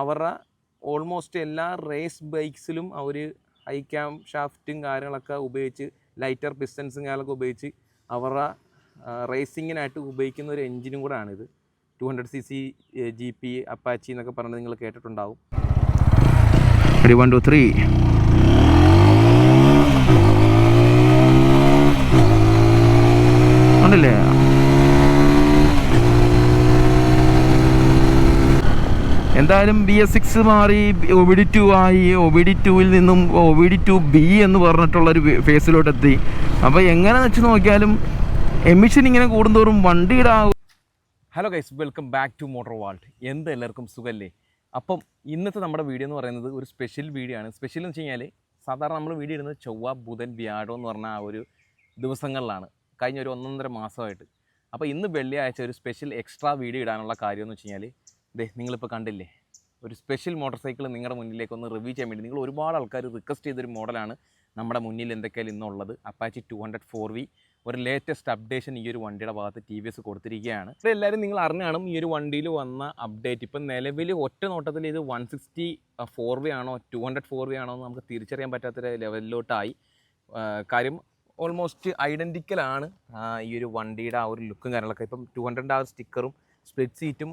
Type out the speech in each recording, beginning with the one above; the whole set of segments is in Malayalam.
അവരുടെ ഓൾമോസ്റ്റ് എല്ലാ റേസ് ബൈക്സിലും അവർ ഹൈ ക്യാം ഷാഫ്റ്റും കാര്യങ്ങളൊക്കെ ഉപയോഗിച്ച് ലൈറ്റർ പിസ്റ്റൻസും കാര്യങ്ങളൊക്കെ ഉപയോഗിച്ച് അവരുടെ റേസിങ്ങിനായിട്ട് ഉപയോഗിക്കുന്ന ഒരു എഞ്ചിനും കൂടെ ആണിത് two hundred C C G P Apache എന്നൊക്കെ പറഞ്ഞത് നിങ്ങൾ കേട്ടിട്ടുണ്ടാവും. വൺ ടു ത്രീ ഉണ്ടല്ലേ? എന്തായാലും ബി എസ് സിക്സ് മാറി ഒ ഡി ടു ആയി. ഒ ബി ഡി ടുവിൽ നിന്നും O B D two B എന്ന് പറഞ്ഞിട്ടുള്ളൊരു ഫേസിലോട്ട് എത്തി അപ്പോൾ എങ്ങനെ വെച്ച് നോക്കിയാലും എമിഷൻ ഇങ്ങനെ കൂടുന്തോറും വണ്ടിയുടെ ആ hello guys welcome back to Motor Vault എന്ത് എല്ലാവർക്കും സുഖമല്ലേ അപ്പം ഇന്നത്തെ നമ്മുടെ വീഡിയോ എന്ന് പറയുന്നത് ഒരു സ്പെഷ്യൽ വീഡിയോ ആണ്. സ്പെഷ്യൽ എന്ന് വെച്ച് കഴിഞ്ഞാൽ സാധാരണ നമ്മൾ വീഡിയോ ഇടുന്നത് ചൊവ്വ ബുധൻ വ്യാഴം എന്ന് പറഞ്ഞ ആ ഒരു ദിവസങ്ങളിലാണ്. കഴിഞ്ഞ ഒരു ഒന്നൊന്നര മാസമായിട്ട്. അപ്പോൾ ഇന്ന് വെള്ളിയാഴ്ച ഒരു സ്പെഷ്യൽ എക്സ്ട്രാ വീഡിയോ ഇടാനുള്ള കാര്യം എന്ന് വെച്ച് കഴിഞ്ഞാൽ ദേ നിങ്ങളിപ്പോൾ കണ്ടില്ലേ? ഒരു സ്പെഷ്യൽ മോട്ടോർ സൈക്കിൾ നിങ്ങളുടെ മുന്നിലേക്ക് ഒന്ന് റിവ്യൂ ചെയ്യാൻ വേണ്ടി നിങ്ങൾ ഒരുപാട് ആൾക്കാർ റിക്വസ്റ്റ് ചെയ്തൊരു മോഡലാണ് നമ്മുടെ മുന്നിൽ എന്തൊക്കെയാണ് ഇന്നുള്ളത്. Apache two hundred four V ഒരു ലേറ്റസ്റ്റ് അപ്ഡേഷൻ ഈ ഒരു വണ്ടിയുടെ ഭാഗത്ത് ടി വി എസ് കൊടുത്തിരിക്കുകയാണ്. ഇപ്പോൾ എല്ലാവരും നിങ്ങൾ അറിഞ്ഞാണ് ഈ ഒരു വണ്ടിയിൽ വന്ന അപ്ഡേറ്റ് ഇപ്പം നിലവിൽ ഒറ്റ നോട്ടത്തിൽ ഇത് വൺ സിക്സ്റ്റി ഫോർ വി ആണോ ടു ഹൺഡ്രഡ് ഫോർ വി ആണോ എന്ന് നമുക്ക് തിരിച്ചറിയാൻ പറ്റാത്തൊരു ലെവലിലോട്ടായി കാര്യം ഓൾമോസ്റ്റ് ഐഡന്റിക്കലാണ് ഈ ഒരു വണ്ടിയുടെ ആ ഒരു ലുക്കും കാര്യങ്ങളൊക്കെ. ഇപ്പം ടു ഹൺഡ്രഡ് ആ സ്റ്റിക്കറും സ്പ്ലിറ്റ് സീറ്റും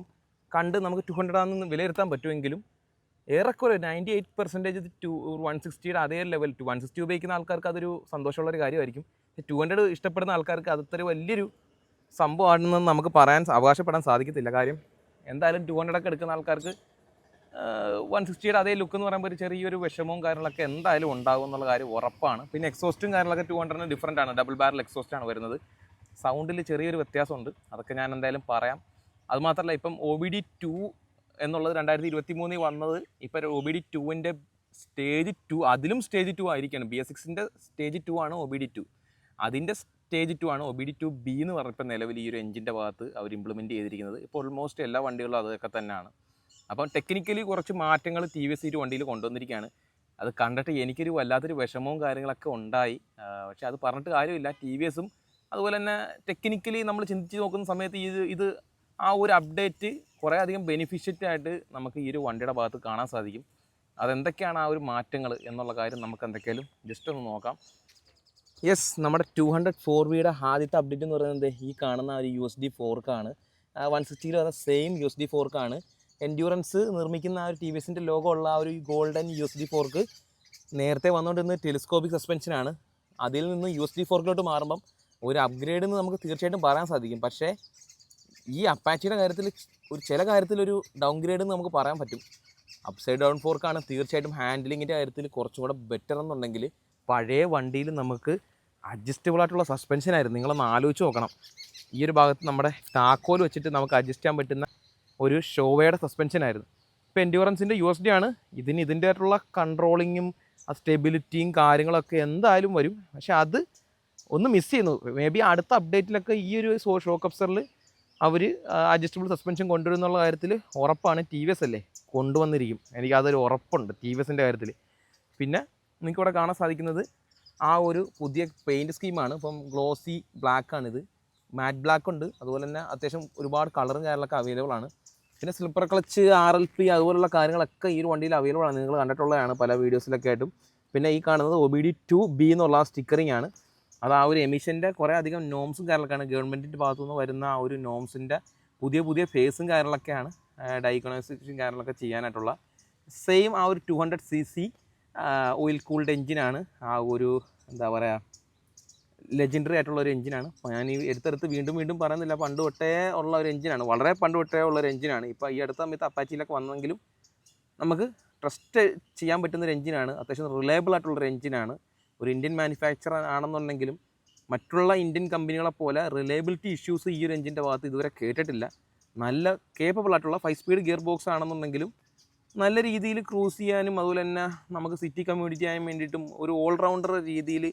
കണ്ട് നമുക്ക് ടു ഹൺഡ്രഡ് ആണെന്ന് വിലയിരുത്താൻ പറ്റുമെങ്കിലും ഏറെക്കുറെ ninety eight percentage to one സിക്സ്റ്റിയുടെ അതേ ലെവൽ ടു വൺ സിക്സ്റ്റി ഉപയോഗിക്കുന്ന ആൾക്കാർക്ക് അതൊരു സന്തോഷമുള്ളൊരു കാര്യമായിരിക്കും. ടു ഹൺഡ്രഡ് ഇഷ്ടപ്പെടുന്ന ആൾക്കാർക്ക് അതൊരു വലിയൊരു സംഭവമാണെന്ന് നമുക്ക് പറയാൻ അവകാശപ്പെടാൻ സാധിക്കത്തില്ല. കാര്യം എന്തായാലും ടു ഹൺഡ്രഡ് ഒക്കെ എടുക്കുന്ന ആൾക്കാർക്ക് വൺ സിക്സ്റ്റിയുടെ അതേ ലുക്ക് എന്ന് പറയുമ്പോൾ ഒരു ചെറിയൊരു വിഷമവും കാര്യങ്ങളൊക്കെ എന്തായാലും ഉണ്ടാകും എന്നുള്ള കാര്യം ഉറപ്പാണ്. പിന്നെ എക്സോസ്റ്റും കാര്യങ്ങളൊക്കെ ടു ഹൺഡ്രഡിന് ഡിഫറന്റ് ആണ്. ഡബിൾ ബാരൽ എക്സോസ്റ്റ് ആണ് വരുന്നത്. സൗണ്ടിൽ ചെറിയൊരു വ്യത്യാസമുണ്ട്. അതൊക്കെ ഞാൻ എന്തായാലും പറയാം. അതുമാത്രമല്ല ഇപ്പം ഒ ബി ഡി ടു എന്നുള്ളത് രണ്ടായിരത്തി ഇരുപത്തി മൂന്നിൽ വന്നത് ഇപ്പം ഒ ബി ഡി ടുവിന്റെ സ്റ്റേജ് ടു അതിലും സ്റ്റേജ് ടു ആയിരിക്കണം. ബി എസ് സിക്സിന്റെ സ്റ്റേജ് ടു ആണ് ഒ ബി ഡി ടു അതിന്റെ സ്റ്റേജ് ടു ആണ് O B D two B എന്ന് പറഞ്ഞപ്പോൾ നിലവിൽ ഈ ഒരു എഞ്ചിന്റെ ഭാഗത്ത് അവർ ഇംപ്ലിമെന്റ് ചെയ്തിരിക്കുന്നത്. ഇപ്പോൾ ഓൾമോസ്റ്റ് എല്ലാ വണ്ടികളും അതൊക്കെ തന്നെയാണ്. അപ്പം ടെക്നിക്കലി കുറച്ച് മാറ്റങ്ങൾ ടി വി എസ് ഒരു വണ്ടിയിൽ കൊണ്ടുവന്നിരിക്കുകയാണ്. അത് കണ്ടിട്ട് എനിക്കൊരു വല്ലാത്തൊരു വിഷമവും കാര്യങ്ങളൊക്കെ ഉണ്ടായി. പക്ഷേ അത് പറഞ്ഞിട്ട് കാര്യമില്ല. ടി വി എസും അതുപോലെ തന്നെ ടെക്നിക്കലി നമ്മൾ ചിന്തിച്ച് നോക്കുന്ന സമയത്ത് ഇത് ഇത് ആ ഒരു അപ്ഡേറ്റ് കുറേ അധികം ബെനിഫിഷ്യറ്റ് ആയിട്ട് നമുക്ക് ഈ ഒരു വണ്ടിയുടെ ഭാഗത്ത് കാണാൻ സാധിക്കും. അതെന്തൊക്കെയാണ് ആ ഒരു മാറ്റങ്ങൾ എന്നുള്ള കാര്യം നമുക്ക് എന്തൊക്കെയാലും ജസ്റ്റ് ഒന്ന് നോക്കാം. യെസ് നമ്മുടെ ടു ഹൺഡ്രഡ് ഫോർ വിയുടെ ആദ്യത്തെ അപ്ഡേറ്റ് എന്ന് പറയുന്നത് ഈ കാണുന്ന ഒരു യു എസ് ഡി ഫോർക്കാണ് വൺ സിക്സ്റ്റിയിൽ വന്ന സെയിം യു എസ് ഡി ഫോർക്കാണ് എൻഡ്യൂറൻസ് നിർമ്മിക്കുന്ന ആ ഒരു ടി വി എസിന്റെ ലോഗോ ഉള്ള ആ ഒരു golden U S D fork നേരത്തെ വന്നുകൊണ്ടിരുന്ന ടെലിസ്കോപ്പിക് സസ്പെൻഷനാണ് അതിൽ നിന്ന് യു എസ് ഡി ഫോർക്കിലോട്ട് മാറുമ്പം ഒരു അപ്ഗ്രേഡ് എന്ന് നമുക്ക് തീർച്ചയായിട്ടും പറയാൻ സാധിക്കും. പക്ഷേ ഈ അപ്പാച്ചിയുടെ കാര്യത്തിൽ ഒരു ചില കാര്യത്തിലൊരു ഡൗൺ ഗ്രേഡ് നമുക്ക് പറയാൻ പറ്റും. അപ്സൈഡ് ഡൗൺ ഫോർക്കാണ് തീർച്ചയായിട്ടും ഹാൻഡിലിങ്ങിന്റെ കാര്യത്തിൽ കുറച്ചും കൂടെ ബെറ്റർ എന്നുണ്ടെങ്കിൽ പഴയ വണ്ടിയിൽ നമുക്ക് അഡ്ജസ്റ്റബിൾ ആയിട്ടുള്ള സസ്പെൻഷൻ ആയിരുന്നു. നിങ്ങളൊന്ന് ആലോചിച്ച് നോക്കണം. ഈ ഒരു ഭാഗത്ത് നമ്മുടെ താക്കോൽ വെച്ചിട്ട് നമുക്ക് അഡ്ജസ്റ്റ് ചെയ്യാൻ പറ്റുന്ന ഒരു ഷോവയുടെ സസ്പെൻഷൻ ആയിരുന്നു. ഇപ്പോൾ എൻഡ്യൂറൻസിന്റെ യു എസ് ഡി ആണ്. ഇതിന് ഇതിന്റെ ആയിട്ടുള്ള കൺട്രോളിങ്ങും ആ സ്റ്റെബിലിറ്റിയും കാര്യങ്ങളൊക്കെ എന്തായാലും വരും. പക്ഷേ അത് ഒന്ന് മിസ് ചെയ്യുന്നു. മേ ബി അടുത്ത അപ്ഡേറ്റിലൊക്കെ ഈ ഒരു ഷോ ഷോക്ക് അപ്സറിൽ അവർ അഡ്ജസ്റ്റബിൾ സസ്പെൻഷൻ കൊണ്ടുവരും എന്നുള്ള കാര്യത്തിൽ ഉറപ്പാണ്. ടി വി എസ് അല്ലേ? കൊണ്ടുവന്നിരിക്കും. എനിക്ക് അതൊരു ഉറപ്പുണ്ട് ടി വി എസിന്റെ കാര്യത്തിൽ. പിന്നെ നിങ്ങൾക്ക് ഇവിടെ കാണാൻ സാധിക്കുന്നത് ആ ഒരു പുതിയ പെയിന്റ് സ്കീമാണ് ഇപ്പം ഗ്ലോസി ബ്ലാക്ക് ആണിത്. മാറ്റ് ബ്ലാക്ക് ഉണ്ട്. അതുപോലെ തന്നെ അത്യാവശ്യം ഒരുപാട് കളറും കാര്യങ്ങളൊക്കെ അവൈലബിൾ ആണ്. പിന്നെ slipper clutch R L P അതുപോലുള്ള കാര്യങ്ങളൊക്കെ ഈ ഒരു വണ്ടിയിൽ അവൈലബിൾ ആണ്. നിങ്ങൾ കണ്ടിട്ടുള്ളതാണ് പല വീഡിയോസിലൊക്കെ ആയിട്ടും. പിന്നെ ഈ കാണുന്നത് O B D two B എന്നുള്ള സ്റ്റിക്കറിംഗ് ആണ്. അത് ആ ഒരു എമിഷന്റെ കുറേ അധികം നോംസും കാര്യങ്ങളൊക്കെയാണ്. ഗവൺമെന്റിന്റെ ഭാഗത്തുനിന്ന് വരുന്ന ആ ഒരു നോംസിന്റെ പുതിയ പുതിയ ഫേസും കാര്യങ്ങളൊക്കെയാണ് ഡൈക്കണൈസേഷൻ കാര്യങ്ങളൊക്കെ ചെയ്യാനായിട്ടുള്ള. സെയിം ആ ഒരു two hundred C C oil cooled എഞ്ചിനാണ് ആ ഒരു എന്താ പറയുക ലെജൻഡറി ആയിട്ടുള്ള ഒരു എഞ്ചിനാണ് ഞാൻ ഈ എടുത്തെടുത്ത് വീണ്ടും വീണ്ടും പറയുന്നില്ല. പണ്ട് തൊട്ടേ ഉള്ള ഒരു എഞ്ചിനാണ് വളരെ പണ്ട് തൊട്ടേ ഉള്ള ഒരു എഞ്ചിനാണ് ഇപ്പോൾ ഈ അടുത്ത സമയത്ത് അപ്പാച്ചിയിലൊക്കെ വന്നെങ്കിലും നമുക്ക് ട്രസ്റ്റ് ചെയ്യാൻ പറ്റുന്ന ഒരു എഞ്ചിനാണ് അത്യാവശ്യം റിലയബിൾ ആയിട്ടുള്ളൊരു എഞ്ചിനാണ് ഒരു ഇന്ത്യൻ മാനുഫാക്ചറർ ആണെന്നുണ്ടെങ്കിലും മറ്റുള്ള ഇന്ത്യൻ കമ്പനികളെ പോലെ റിലയബിലിറ്റി ഇഷ്യൂസ് ഈ ഒരു എഞ്ചിന്റെ ഭാഗത്ത് ഇതുവരെ കേട്ടിട്ടില്ല. നല്ല കേപ്പബിൾ ആയിട്ടുള്ള ഫൈവ് സ്പീഡ് ഗിയർ ബോക്സ് ആണെന്നുണ്ടെങ്കിലും നല്ല രീതിയിൽ ക്രൂസ് ചെയ്യാനും അതുപോലെ തന്നെ നമുക്ക് സിറ്റി കമ്മ്യൂണിറ്റി ആയാൻ വേണ്ടിയിട്ടും ഒരു ഓൾറൗണ്ടർ രീതിയിൽ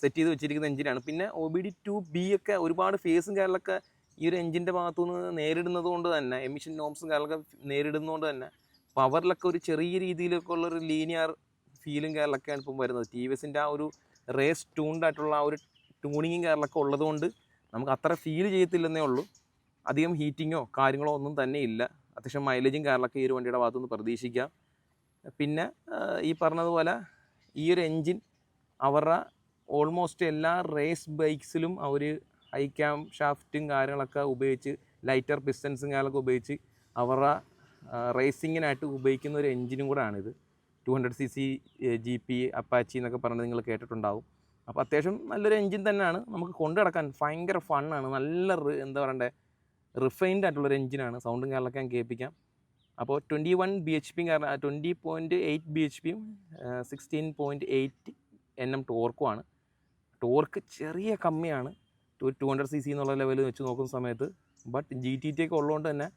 സെറ്റ് ചെയ്ത് വെച്ചിരിക്കുന്ന എഞ്ചിനാണ് പിന്നെ O B D two B ഒക്കെ ഒരുപാട് ഫേസും കാര്യങ്ങളൊക്കെ ഈ ഒരു എഞ്ചിന്റെ ഭാഗത്തുനിന്ന് നേരിടുന്നത് കൊണ്ട് തന്നെ എമിഷൻ നോംസും കാര്യങ്ങളൊക്കെ നേരിടുന്നതുകൊണ്ട് തന്നെ പവറിലൊക്കെ ഒരു ചെറിയ രീതിയിലൊക്കെ ഉള്ളൊരു ലീനിയർ ഫീലും കാര്യങ്ങളൊക്കെയാണ് ഇപ്പം വരുന്നത്. ടി വി എസിന്റെ ആ ഒരു റേസ് ട്യൂൺഡായിട്ടുള്ള ആ ഒരു ട്യൂണിങ്ങും കാര്യങ്ങളൊക്കെ ഉള്ളതുകൊണ്ട് നമുക്ക് അത്ര ഫീൽ ചെയ്യത്തില്ലെന്നേ ഉള്ളൂ. അധികം ഹീറ്റിങ്ങോ കാര്യങ്ങളോ ഒന്നും തന്നെ ഇല്ല. അത്യാവശ്യം മൈലേജും കാര്യങ്ങളൊക്കെ ഈ ഒരു വണ്ടിയുടെ ഭാഗത്തുനിന്ന് പ്രതീക്ഷിക്കാം. പിന്നെ ഈ പറഞ്ഞതുപോലെ ഈ ഒരു എൻജിൻ അവരുടെ ഓൾമോസ്റ്റ് എല്ലാ റേസ് ബൈക്സിലും അവർ ഹൈ ക്യാം ഷാഫ്റ്റും കാര്യങ്ങളൊക്കെ ഉപയോഗിച്ച് ലൈറ്റർ പിസ്റ്റൻസും കാര്യങ്ങളൊക്കെ ഉപയോഗിച്ച് അവരുടെ റേസിങ്ങിനായിട്ട് ഉപയോഗിക്കുന്ന ഒരു എൻജിനും കൂടാണിത് two hundred C C G P Apache എന്നൊക്കെ പറഞ്ഞ് നിങ്ങൾ കേട്ടിട്ടുണ്ടാവും. അപ്പോൾ അത്യാവശ്യം നല്ലൊരു എഞ്ചിൻ തന്നെയാണ്. നമുക്ക് കൊണ്ടു നടക്കാൻ ഭയങ്കര ഫണ്ണാണ് നല്ല എന്താ പറയണ്ടേ റിഫൈൻഡ് ആയിട്ടുള്ളൊരു എഞ്ചിനാണ് സൗണ്ടും കാര്യങ്ങളൊക്കെ ഞാൻ കേൾപ്പിക്കാം. അപ്പോൾ ട്വന്റി വൺ ബി എച്ച് പിയും കാരണം twenty point eight B H പിയും sixteen point eight N M ടോർക്കുമാണ് torque ചെറിയ കമ്മിയാണ്. Two two hundred C C എന്നുള്ള ലെവലിൽ വെച്ച് നോക്കുന്ന സമയത്ത്. ബട്ട് ജി ടി ടി ഒക്കെ ഉള്ളതുകൊണ്ട് തന്നെ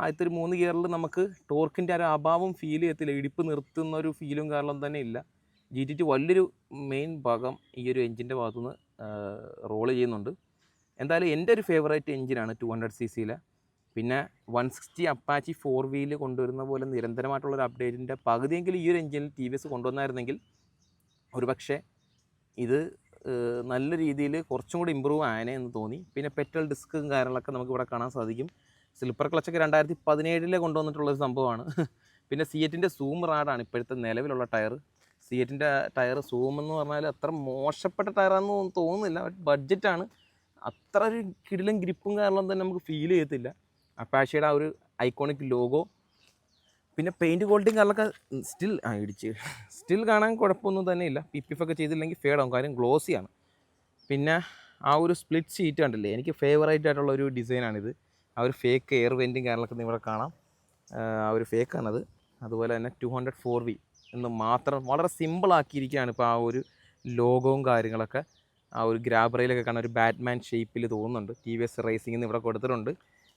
ആദ്യത്തെ ഒരു മൂന്ന് ഗിയറിൽ നമുക്ക് ടോർക്കിന്റെ ഒരു അഭാവം ഫീൽ ചെയ്യത്തില്ല. ഇടിപ്പ് നിർത്തുന്ന ഒരു ഫീലും കാരണം തന്നെ ഇല്ല. ജി ടി ടി വലിയൊരു മെയിൻ ഭാഗം ഈ ഒരു എഞ്ചിന്റെ ഭാഗത്തുനിന്ന് റോൾ ചെയ്യുന്നുണ്ട്. എന്തായാലും എന്റെ ഒരു ഫേവറേറ്റ് എഞ്ചിനാണ് ടു ഹൺഡ്രഡ് സി സിയിലെ പിന്നെ one sixty Apache four wheel കൊണ്ടുവരുന്ന പോലെ നിരന്തരമായിട്ടുള്ളൊരു അപ്ഡേറ്റിന്റെ പകുതിയെങ്കിലും ഈ ഒരു എഞ്ചിനിൽ ടി വി എസ് കൊണ്ടുവന്നായിരുന്നെങ്കിൽ ഒരു പക്ഷേ ഇത് നല്ല രീതിയിൽ കുറച്ചും കൂടി ഇമ്പ്രൂവ് ആയനെ എന്ന് തോന്നി. പിന്നെ പെട്രോൾ ഡിസ്കും കാര്യങ്ങളൊക്കെ നമുക്ക് ഇവിടെ കാണാൻ സാധിക്കും. സ്ലിപ്പർ ക്ലച്ചൊക്കെ രണ്ടായിരത്തി പതിനേഴിലെ കൊണ്ടുവന്നിട്ടുള്ള ഒരു സംഭവമാണ്. പിന്നെ സിയറ്റിന്റെ സൂം റാഡാണ് ഇപ്പോഴത്തെ നിലവിലുള്ള ടയർ സിയറ്റിന്റെ ടയർ സൂം എന്ന് പറഞ്ഞാൽ അത്ര മോശപ്പെട്ട ടയറാണെന്ന് തോന്നുന്നില്ല. ബഡ്ജറ്റാണ് അത്ര ഒരു കിടിലും ഗ്രിപ്പും കാരണം തന്നെ നമുക്ക് ഫീൽ ചെയ്യത്തില്ല. അപ്പാഷയുടെ ആ ഒരു ഐക്കോണിക് ലോഗോ പിന്നെ പെയിന്റ് ക്വാളിറ്റിയും കാരണമൊക്കെ സ്റ്റിൽ ആ ഇടിച്ച്. സ്റ്റിൽ കാണാൻ കുഴപ്പമൊന്നും തന്നെ ഇല്ല. പി പി എഫ് ഒക്കെ ചെയ്തില്ലെങ്കിൽ ഫേഡാവും കാര്യം ഗ്ലോസിയാണ് പിന്നെ ആ ഒരു സ്പ്ലിറ്റ് സീറ്റ് കണ്ടില്ലേ? എനിക്ക് ഫേവറേറ്റ് ആയിട്ടുള്ള ഒരു ഡിസൈനാണിത് ആ ഒരു ഫേക്ക് എയർ വെന്റും കാര്യങ്ങളൊക്കെ ഇവിടെ കാണാം. ആ, ഒരു ഫേക്കാണത് അതുപോലെ തന്നെ ടു ഹൺഡ്രഡ് ഫോർ വി എന്ന് മാത്രം വളരെ സിമ്പിളാക്കിയിരിക്കുകയാണ് ഇപ്പോൾ ആ ഒരു ലോഗവും കാര്യങ്ങളൊക്കെ. ആ ഒരു ഗ്രാബറയിലൊക്കെ കാണാൻ ഒരു ബാറ്റ്മാൻ ഷേപ്പിൽ തോന്നുന്നുണ്ട്. ടി വി എസ് റേസിംഗ് ഇവിടെ കൊടുത്തിട്ടുണ്ട്.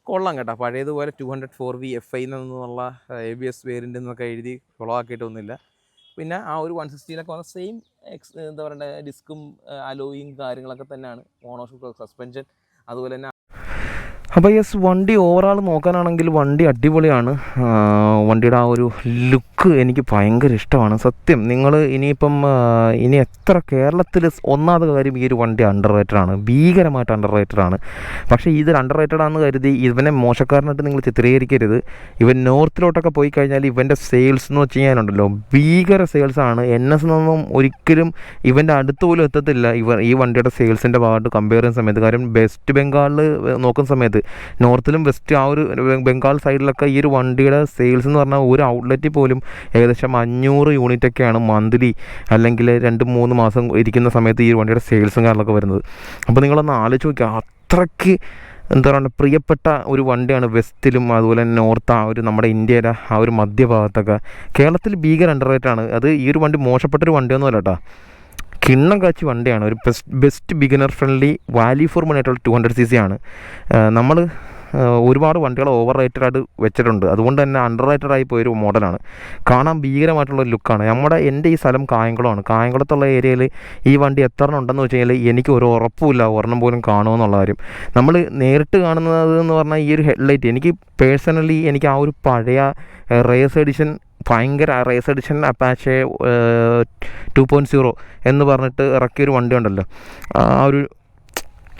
കൊള്ളാം കേട്ടോ. പഴയതുപോലെ two hundred four V F I എന്നുള്ള എ ബി എസ് വേരിന്റെ എന്നൊക്കെ എഴുതി കുളമാക്കിയിട്ടൊന്നുമില്ല പിന്നെ ആ ഒരു വൺ സിക്സ്റ്റീനൊക്കെ വന്ന സെയിം എക്സ് എന്താ പറയുക ഡിസ്കും അലോയിങ് കാര്യങ്ങളൊക്കെ തന്നെയാണ്. മോണോഷോക്ക് സസ്പെൻഷൻ അതുപോലെ തന്നെ അപ്പോൾ യെസ് വണ്ടി ഓവറാൾ നോക്കാനാണെങ്കിൽ വണ്ടി അടിപൊളിയാണ്. വണ്ടിയുടെ ആ ഒരു ലുക്ക് എനിക്ക് ഭയങ്കര ഇഷ്ടമാണ്. സത്യം നിങ്ങൾ ഇനിയിപ്പം ഇനി എത്ര കേരളത്തിൽ ഒന്നാമത്തെ കാര്യം ഈ ഒരു വണ്ടി അണ്ടർ റേറ്റഡ് ആണ്. ഭീകരമായിട്ട് അണ്ടർ റേറ്റഡ് ആണ്. പക്ഷേ ഇത് അണ്ടർ റേറ്റഡ് ആണെന്ന് കരുതി ഇവനെ മോശക്കാരനായിട്ട് നിങ്ങൾ ചിത്രീകരിക്കരുത്. ഇവൻ നോർത്തിലോട്ടൊക്കെ പോയി കഴിഞ്ഞാൽ ഇവന്റെ സെയിൽസ് എന്ന് വെച്ച് കഴിഞ്ഞാലുണ്ടല്ലോ ഭീകര സെയിൽസാണ് എൻ എസ് എന്നൊന്നും ഒരിക്കലും ഇവന്റെ അടുത്ത് പോലും എത്തത്തില്ല ഇവ ഈ വണ്ടിയുടെ സെയിൽസിന്റെ ഭാഗത്ത് കമ്പയർ ചെയ്യുന്ന സമയത്ത്. കാര്യം വെസ്റ്റ് ബംഗാളിൽ നോക്കുന്ന സമയത്ത് നോർത്തിലും വെസ്റ്റ് ആ ഒരു ബംഗാൾ സൈഡിലൊക്കെ ഈ ഒരു വണ്ടിയുടെ സെയിൽസ് എന്ന് പറഞ്ഞാൽ ഒരു ഔട്ട്ലെറ്റിൽ പോലും ഏകദേശം അഞ്ഞൂറ് യൂണിറ്റ് ഒക്കെയാണ് മന്ത്ലി അല്ലെങ്കിൽ രണ്ട് മൂന്ന് മാസം ഇരിക്കുന്ന സമയത്ത് ഈ വണ്ടിയുടെ സെയിൽസും കാര്യങ്ങളൊക്കെ വരുന്നത്. അപ്പോൾ നിങ്ങളൊന്ന് ആലോചിച്ച് നോക്കുക അത്രയ്ക്ക് എന്താ പറയുക പ്രിയപ്പെട്ട ഒരു വണ്ടിയാണ് വെസ്റ്റിലും അതുപോലെ തന്നെ നോർത്ത് ആ ഒരു നമ്മുടെ ഇന്ത്യയുടെ ആ ഒരു മധ്യഭാഗത്തൊക്കെ. കേരളത്തിൽ ഭീകര ആണ്. അത് ഈ ഒരു വണ്ടി മോശപ്പെട്ടൊരു വണ്ടിയൊന്നും അല്ല കേട്ടോ കിണ്ണം കാച്ചി വണ്ടിയാണ്. ഒരു best best beginner friendly value for money ആയിട്ടുള്ള ടു ഹൺഡ്രഡ് സി സി ആണ് നമ്മൾ ഒരുപാട് വണ്ടികൾ ഓവർ റേറ്റഡ് ആയിട്ട് വെച്ചിട്ടുണ്ട്. അതുകൊണ്ട് തന്നെ അണ്ടർ റേറ്റഡ് ആയി പോയൊരു മോഡലാണ്. കാണാൻ ഭീകരമായിട്ടുള്ള ലുക്കാണ് നമ്മുടെ എന്റെ ഈ സ്ഥലം കായംകുളമാണ്. കായംകുളത്തുള്ള ഏരിയയിൽ ഈ വണ്ടി എത്ര ഉണ്ടെന്ന് വെച്ച് കഴിഞ്ഞാൽ എനിക്ക് ഒരു ഉറപ്പുമില്ല ഒരെണ്ണം പോലും കാണുമെന്നുള്ള കാര്യം. നമ്മൾ നേരിട്ട് കാണുന്നത് എന്ന് പറഞ്ഞാൽ ഈ ഒരു ഹെഡ്ലൈറ്റ് എനിക്ക് പേഴ്സണലി എനിക്ക് ആ ഒരു പഴയ റേസ് എഡിഷൻ ഭയങ്കര race edition Apache two point zero എന്ന് പറഞ്ഞിട്ട് ഇറക്കിയൊരു വണ്ടി ഉണ്ടല്ലോ. ആ ഒരു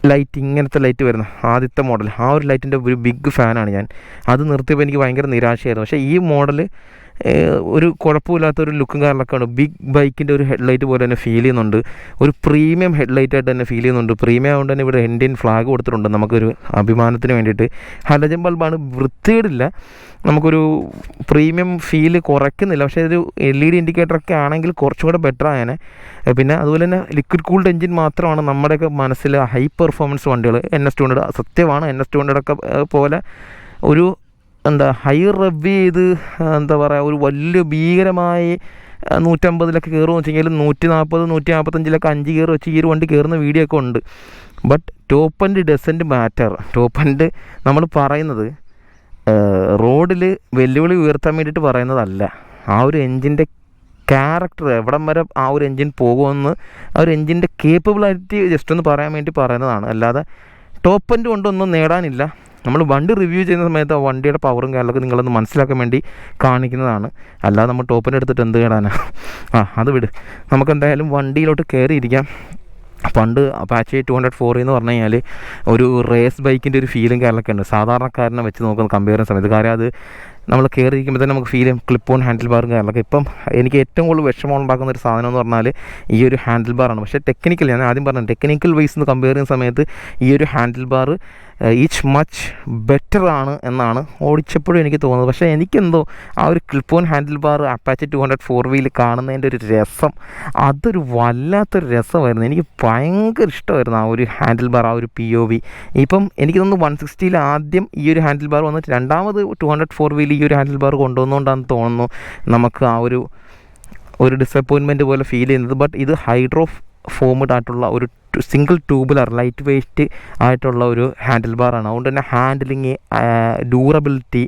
ലൈറ്റ് ഇങ്ങനത്തെ ലൈറ്റ് വരുന്ന. ആദ്യത്തെ മോഡൽ ആ ഒരു ലൈറ്റിന്റെ ഒരു ബിഗ് ഫാനാണ് ഞാൻ. അത് നിർത്തിയപ്പോൾ എനിക്ക് ഭയങ്കര നിരാശയായിരുന്നു. പക്ഷേ ഈ മോഡൽ ഒരു കുഴപ്പമില്ലാത്ത ഒരു ലുക്കും കാരണമൊക്കെയാണ് ബിഗ് ബൈക്കിന്റെ ഒരു ഹെഡ്ലൈറ്റ് പോലെ തന്നെ ഫീൽ ചെയ്യുന്നുണ്ട്. ഒരു പ്രീമിയം ഹെഡ്ലൈറ്റ് ആയിട്ട് തന്നെ ഫീൽ ചെയ്യുന്നുണ്ട്. പ്രീമിയം ആയതുകൊണ്ട് തന്നെ ഇവിടെ ഇന്ത്യൻ ഫ്ലാഗ് കൊടുത്തിട്ടുണ്ട് നമുക്കൊരു അഭിമാനത്തിന് വേണ്ടിയിട്ട്. ഹലജൻ ബൾബാണ് വൃത്തികേടില്ല. നമുക്കൊരു പ്രീമിയം ഫീൽ കുറയ്ക്കുന്നില്ല. പക്ഷേ ഒരു എൽ ഇ ഡി ഇൻഡിക്കേറ്ററൊക്കെ ആണെങ്കിൽ കുറച്ചും കൂടെ ബെറ്റർ ആയേനെ പിന്നെ അതുപോലെ തന്നെ ലിക്വിഡ് കൂൾഡ് എഞ്ചിൻ മാത്രമാണ് നമ്മുടെയൊക്കെ മനസ്സിൽ ഹൈ പെർഫോമൻസ് വണ്ടികൾ എൻ എസ് ടു ഹൺഡ്രഡ് സത്യമാണ് എൻ എസ് ടു ഹൺഡ്രഡൊക്കെ പോലെ ഒരു എന്താ ഹൈ റബ് ചെയ്ത് എന്താ പറയുക ഒരു വലിയ ഭീകരമായി നൂറ്റമ്പതിലൊക്കെ കയറുമെന്ന് വെച്ച് കഴിഞ്ഞാൽ നൂറ്റി നാൽപ്പത് നൂറ്റി നാൽപ്പത്തഞ്ചിലൊക്കെ അഞ്ച് കയറി വെച്ച് ഈ ഒരു വണ്ടി കയറുന്ന വീഡിയോ ഒക്കെ ഉണ്ട്. But top end doesn't matter top end നമ്മൾ പറയുന്നത് റോഡിൽ വെല്ലുവിളി ഉയർത്താൻ വേണ്ടിയിട്ട് പറയുന്നതല്ല. ആ ഒരു എൻജിന്റെ ക്യാരക്ടർ എവിടം വരെ ആ ഒരു എൻജിൻ പോകുമെന്ന് ആ ഒരു എൻജിന്റെ കേപ്പബിലിറ്റി ജസ്റ്റ് ഒന്ന് പറയാൻ വേണ്ടി പറയുന്നതാണ്. അല്ലാതെ ടോപ്പ് എൻഡ് കൊണ്ടൊന്നും നേടാനില്ല. നമ്മൾ വണ്ടി റിവ്യൂ ചെയ്യുന്ന സമയത്ത് ആ വണ്ടിയുടെ പവറും കാര്യങ്ങളൊക്കെ നിങ്ങളൊന്ന് മനസ്സിലാക്കാൻ വേണ്ടി കാണിക്കുന്നതാണ്. അല്ലാതെ നമ്മൾ ടോപ്പിന്റെ എടുത്തിട്ട് എന്ത് കേടാനാണ് ആ അത് വിട്. നമുക്ക് എന്തായാലും വണ്ടിയിലോട്ട് കയറിയിരിക്കാം. പണ്ട് അപ്പാച്ചെ ടു ഹൺഡ്രഡ് ഫോർ എന്ന് പറഞ്ഞു കഴിഞ്ഞാൽ ഒരു റേസ് ബൈക്കിന്റെ ഒരു ഫീലും കാര്യങ്ങളൊക്കെ ഉണ്ട്. സാധാരണക്കാരനെ വെച്ച് നോക്കുന്ന കമ്പയർ ചെയ്യുന്ന സമയത്ത്. കാര്യം അത് നമ്മൾ കയറിയിരിക്കുമ്പോൾ തന്നെ നമുക്ക് ഫീൽ ക്ലിപ്പ് ഓൺ ഹാൻഡിൽ ബാറും കാര്യങ്ങളൊക്കെ. ഇപ്പം എനിക്ക് ഏറ്റവും കൂടുതൽ വിഷമം ഉണ്ടാക്കുന്ന ഒരു സാധനം എന്ന് പറഞ്ഞാൽ ഈ ഒരു ഹാൻഡിൽ ബാറാണ് പക്ഷേ ടെക്നിക്കൽ ഞാൻ ആദ്യം പറഞ്ഞു ടെക്നിക്കൽ വൈസ് എന്ന് കമ്പയർ ചെയ്യുന്ന സമയത്ത് ഈ ഒരു handle bar each much better ആണ് എന്നാണ് ഓടിച്ചപ്പോഴും എനിക്ക് തോന്നുന്നത്. പക്ഷേ എനിക്കെന്തോ ആ ഒരു clip on handle bar Apache two hundred four wheel കാണുന്നതിന്റെ ഒരു രസം അതൊരു വല്ലാത്തൊരു രസമായിരുന്നു. എനിക്ക് ഭയങ്കര ഇഷ്ടമായിരുന്നു ആ ഒരു ഹാൻഡിൽ ബാർ ആ ഒരു പി ഒ വി ഇപ്പം എനിക്ക് തോന്നുന്നു വൺ സിക്സ്റ്റിയിൽ ആദ്യം ഈ ഒരു ഹാൻഡിൽ ബാർ വന്നിട്ട് രണ്ടാമത് ടു ഹൺഡ്രഡ് ഫോർ വീൽ ഈ ഒരു ഹാൻഡിൽ ബാർ കൊണ്ടുവന്നുകൊണ്ടാണെന്ന് തോന്നുന്നു നമുക്ക് ആ ഒരു ഒരു ഡിസപ്പോയിൻമെന്റ് പോലെ ഫീൽ ചെയ്യുന്നത്. ബട്ട് ഇത് ഹൈഡ്രോ ഫോംഡ് ആയിട്ടുള്ള ഒരു സിംഗിൾ ട്യൂബുലർ ലൈറ്റ് വെയ്റ്റ് ആയിട്ടുള്ള ഒരു ഹാൻഡിൽ ബാറാണ് അതുകൊണ്ട് തന്നെ ഹാൻഡിലിങ് ഡ്യൂറബിലിറ്റി